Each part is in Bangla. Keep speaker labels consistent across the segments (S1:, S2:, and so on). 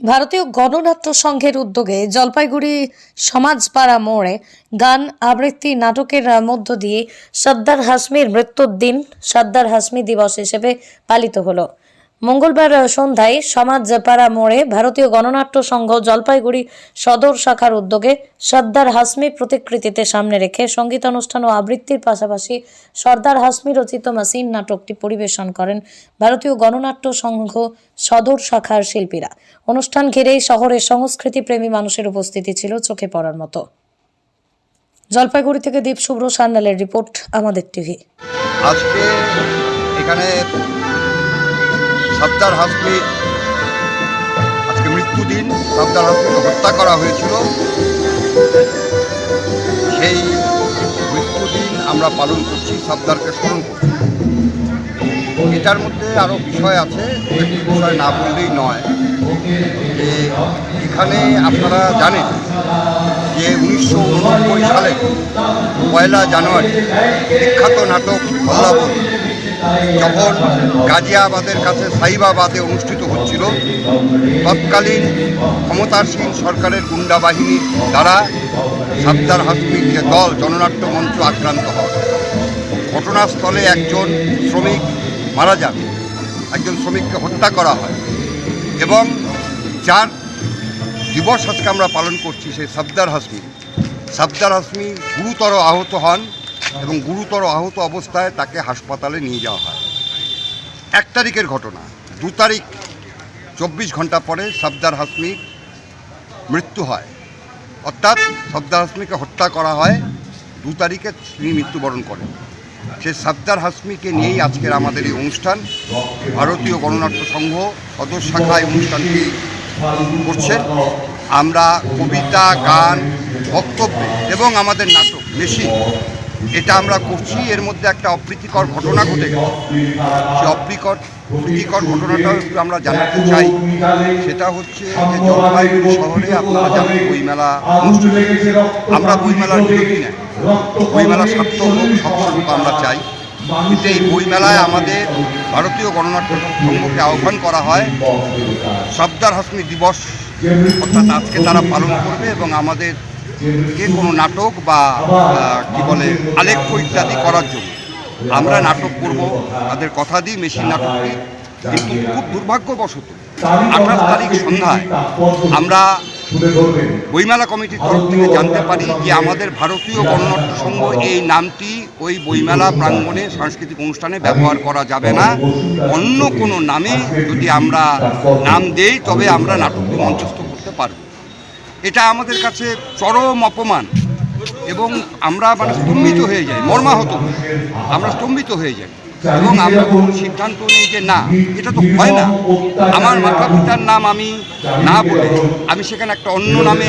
S1: ভারতীয় গণনাট্য সংঘের উদ্যোগে জলপাইগুড়ি সমাজপাড়া মোড়ে গান আবৃত্তি নাটকের মধ্য দিয়ে সর্দার হাসমির মৃত্যুর দিন সর্দার হাসমি দিবস হিসেবে পালিত হলো। মঙ্গলবার সন্ধ্যায় সমাজ সমাজপাড়া মোড়ে ভারতীয় গণনাট্য সংঘ জলপাইগুড়ি সদর শাখার উদ্যোগে সর্দার হাসমি প্রতিকৃতিতে সামনে রেখে সঙ্গীতানুষ্ঠান ও আবৃত্তির পাশাপাশি সর্দার হাসমি রচিত মাসিন নাটকটি পরিবেশন করেন ভারতীয় গণনাট্য সংঘ সদর শাখার শিল্পীরা। অনুষ্ঠান ঘিরেই শহরের সংস্কৃতি প্রেমী মানুষের উপস্থিতি ছিল চোখে পড়ার মতো। জলপাইগুড়ি থেকে দীপ শুভ্র সান্যালের রিপোর্ট, আমাদের টিভি।
S2: আজকে এখানে সর্দার হাসমি, আজকে মৃত্যুদিন সর্দার হাসমিকে হত্যা করা হয়েছিল। সেই মৃত্যুদিন আমরা পালন করছি সর্দারকে স্মরণ করছি। এটার মধ্যে আরও বিষয় আছে, একটি বিষয় না বললেই নয়। যে এখানে আপনারা জানেন যে উনিশশো উননব্বই সালে পয়লা জানুয়ারি বিখ্যাত নাটক হল্লাবল যখন গাজিয়াবাদের কাছে সাইবাবাদে অনুষ্ঠিত হচ্ছিল। তৎকালীন ক্ষমতাসীন সরকারের গুন্ডা বাহিনীর দ্বারা সাবদার হাসমির যে দল, জননাট্য মঞ্চ আক্রান্ত হয়। ঘটনাস্থলে একজন শ্রমিক মারা যান। একজন শ্রমিককে হত্যা করা হয় এবং যার দিবস আজকে আমরা পালন করছি, সেই সাবদার হাসমি সাবদার হাসমি গুরুতর আহত হন। এবং গুরুতর আহত অবস্থায় তাকে হাসপাতালে নিয়ে যাওয়া হয়। এক তারিখের ঘটনা। দু তারিখ, চব্বিশ ঘণ্টা পরে সাবদার হাসমির মৃত্যু হয়। অর্থাৎ সাবদার হাসমিকে হত্যা করা হয়, দু তারিখে তিনি মৃত্যুবরণ করেন। সে সাবদার হাসমিকে নিয়েই আজকের আমাদের এই অনুষ্ঠান। ভারতীয় গণনাট্য সংঘ সদর শাখায় অনুষ্ঠানটি করছেন আমরা কবিতা, গান, বক্তব্য এবং আমাদের নাটক, মেশিন এটা আমরা করছি, এর মধ্যে একটা অপ্রীতিকর ঘটনা ঘটে গেছে। সেই অপ্রীকর প্রীতিকর ঘটনাটা আমরা জানাতে চাই। সেটা হচ্ছে যে জলপাইগুড়ি শহরে আপনারা জানেন বইমেলা অনুষ্ঠিত। আমরা বইমেলার বিরোধী নাই। বইমেলা সার্থক হোক সফল আমরা চাই। কিন্তু এই বইমেলায় আমাদের ভারতীয় গণনাট্য সংঘকে আহ্বান করা হয়, সর্দার হাসমি দিবস, অর্থাৎ আজকে তারা পালন করবে এবং আমাদের যে কোনো নাটক বা কি বলে, আলেখ্য ইত্যাদি করার জন্য। আমরা নাটক করব, তাদের কথা দিই মেশিন নাটক দিই কিন্তু খুব দুর্ভাগ্যবশত আঠাশ তারিখ সন্ধ্যায় আমরা বইমেলা কমিটির তরফ থেকে জানতে পারি যে আমাদের ভারতীয় গণনাট্য সংঘ এই নামটি ওই বইমেলা প্রাঙ্গণে সাংস্কৃতিক অনুষ্ঠানে ব্যবহার করা যাবে না। অন্য কোনো নামে যদি আমরা নাম দেই, তবে আমরা নাটকটি মঞ্চস্থ করতে পারব। এটা আমাদের কাছে চরম অপমান। এবং আমরা মানে স্তম্ভিত হয়ে যাই, মর্মাহত। আমরা স্তম্ভিত হয়ে যাই। এবং আমরা কোনো সিদ্ধান্ত নিই যে না, এটা তো হয় না। আমার মাতা পিতার নাম আমি না বলে আমি সেখানে একটা অন্য নামে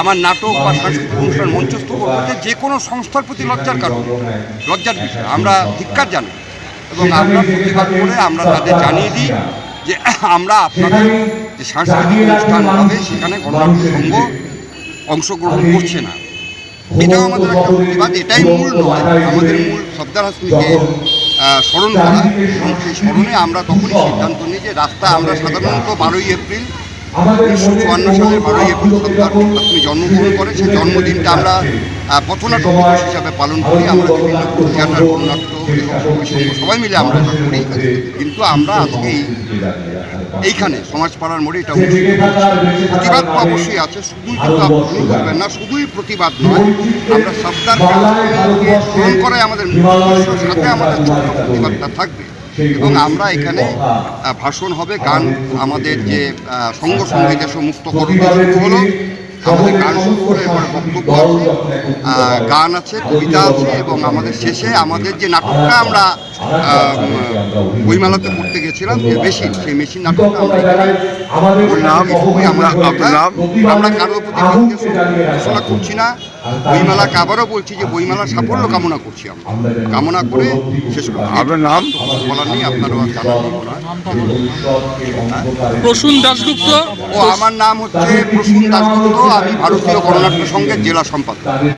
S2: আমার নাটক বা সাংস্কৃতিক অনুষ্ঠান মঞ্চস্থ করব যে কোনো সংস্থার প্রতি লজ্জার কারণ। লজ্জার বিষয়, আমরা ধিক্কার জানি এবং আমরা প্রতিবাদ করে আমরা তাদের জানিয়ে দিই যে আমরা আপনাদের যে সাংস্কৃতিক অনুষ্ঠান হবে সেখানে গণনাট্য সংঘ অংশগ্রহণ করছে না। এটাও আমাদের একটা প্রতিবাদ এটাই মূল নয়। আমাদের মূল সর্দার হাসমিকে স্মরণ করা। এবং সেই স্মরণে আমরা তখনই সিদ্ধান্ত নিই যে রাস্তা আমরা সাধারণত বারোই এপ্রিল চুয়ান্ন সালের বারোই এপ্রিল হাসমি জন্মগ্রহণ করে সেই জন্মদিনটা আমরা পথনাট্য দিবস হিসাবে পালন করি আমরা বিভিন্ন থিয়েটার সবাই মিলে আমরা করি কিন্তু আমরা আজকে এই এইখানে সমাজপাড়ার মোড়ে এটা প্রতিবাদ তো অবশ্যই আছে শুধুই কিন্তু আপনি করবেন না শুধুই প্রতিবাদ নয় আমরা সর্দার স্মরণ করাই আমাদের সাথে আমাদের ছোট্ট প্রতিবাদটা থাকবে। এবং আমরা এখানে ভাষণ হবে গান আমাদের যে সঙ্গ সঙ্গীতের সমস্ত হলো আমাদের গান শুরু বক্তব্য। আছে গান আছে, কবিতা আছে এবং আমাদের শেষে আমাদের যে নাটকটা আমরা বইমেলাতে করতে গেছিলাম, যে মেশিন, সেই মেশিন নাটকটা আমরা নাম এটুকুই আমরা আপনার আমরা কারোর প্রতি করছি না। বইমেলাকে আবারও বলছি যে বইমেলার সাফল্য কামনা করছি আমরা। কামনা করে শেষ
S3: আপনার নাম?
S2: বলার নেই? আপনারও হয়।
S4: প্রসূন দাশগুপ্ত
S2: ও আমার নাম হচ্ছে প্রসূন দাসগুপ্ত আমি ভারতীয় গণনাট্য সংঘের জেলা সম্পাদক।